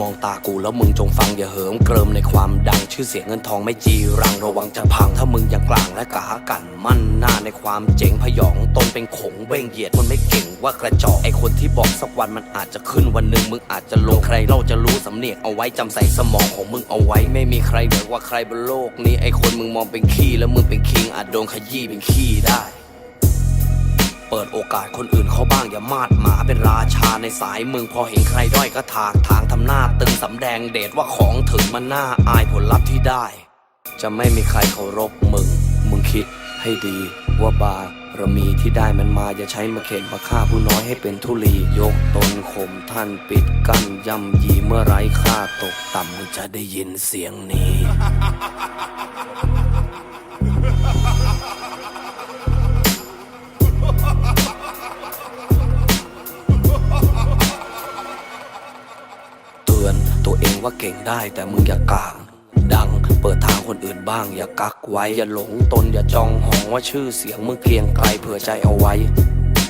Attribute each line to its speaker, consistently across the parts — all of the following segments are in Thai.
Speaker 1: มองตากูแล้วมึงจงฟังอย่าเหิมเกริมในความดังชื่อเสียงเงินทองไม่จีรังระวังจะพัง ถ้ามึงยังกลางและกากันมั่นหน้าในความเจ๋งพยองตนเป็นขงเบ้งเหยียดคนไม่เก่งว่ากระจอกไอคนที่บอกสักวันมันอาจจะขึ้นวันหนึ่งมึงอาจจะลงใครเราจะรู้สำเนียกเอาไว้จำใส่สมองของมึงเอาไว้ไม่มีใครเหนือกว่าใครบนโลกนี้ไอคนมึงมองเป็นขี้แล้วมึงเป็นคิงอาจโดนขยี้เป็นขี้ได้ เปิดโอกาสคนอื่นเขาบ้างอย่ามาดหมาเป็นราชาในสายมึงพอเห็นใครด้อยก็ถากทางทำหน้าตึงสำแดงเดชว่าของถึงมันน่าอายผลลัพธ์ที่ได้ จะไม่มีใครเคารพมึง มึงคิดให้ดีว่าบารมีที่ได้มันมาอย่าใช้มาเข็นมาฆ่าผู้น้อยให้เป็นทุลียกตนข่มท่านปิดกั้นย่ำยีเมื่อไร้ค่าตกต่ำมึงจะได้ยินเสียงนี้ ก่งได้แต่มึงอย่ากลาง ดังเปิดทางคนอื่นบ้าง อย่ากักไว้ อย่าหลงตนอย่าจองหองว่าชื่อเสียงมึงเกรียงไกลเผื่อใจเอาไว้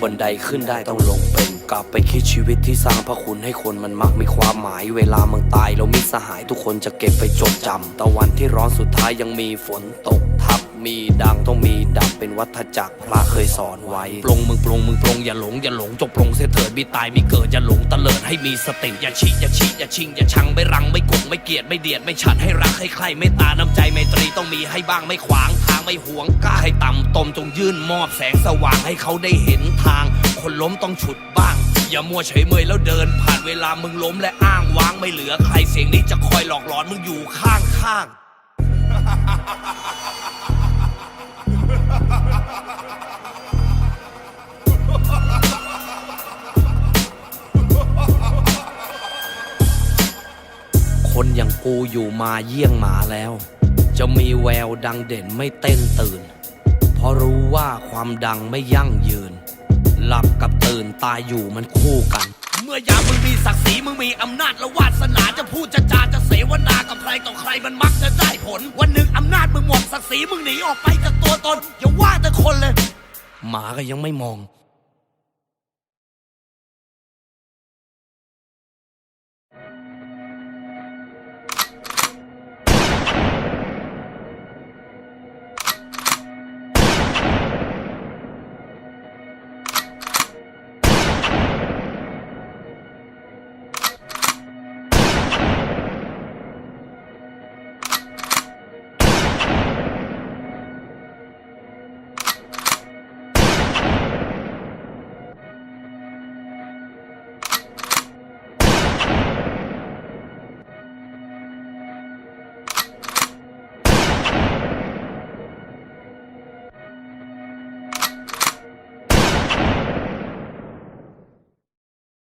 Speaker 1: บันไดขึ้นได้ต้องลงเป็นกลับไปคิดชีวิตที่สร้างพระคุณให้คนมันมักมีความหมาย เวลามึงตายแล้วมิสหายทุกคนจะเก็บไปจดจำตะวันที่ร้อนสุดท้ายยังมีฝนตก มีดังต้องมีดับเป็นวัฏจักรพระเคยสอนไว้ปลงมึงปลงมึงปลงอย่าหลงอย่าหลงจงปลงเสียเถิดมีตายมีเกิดอย่าหลงตะเลิดให้มีสติอย่าฉีอย่าฉีอย่าชิงอย่าชังไม่รังไม่กดไม่เกียดไม่เดียดไม่ฉันให้รักให้ใครไม่ตาน้ำใจไมตรีต้องมีให้บ้างไม่ขวางทางไม่หวงกล้าให้ต่ำตมจงยื่นมอบแสงสว่างให้เขาได้เห็นทาง คนล้มต้องฉุดบ้างอย่ามัวเฉยเมยแล้วเดิน ผ่านเวลามึงล้มและอ้างว้างไม่เหลือใครเสียงนี้จะคอยหลอกหลอนมึงอยู่ข้างข้างๆคนอย่ กูอยู่มาเยี่ยงหมาแล้ว จะมีแววดังเด่นไม่เต้นตื่น เพราะรู้ว่าความดังไม่ยั่งยืน หลับกับตื่นตายอยู่มันคู่กัน เมื่อยามมึงมีศักดิ์ศรีมึงมีอำนาจและวาสนาจะพูดจะจาจะเสวนากับใครต่อใครมันมักจะได้ผล วันหนึ่งอำนาจมึงหมดศักดิ์ศรีมึงหนีออกไปจากตัวตนอย่าว่าแต่คนเลย หมาก็ยังไม่มอง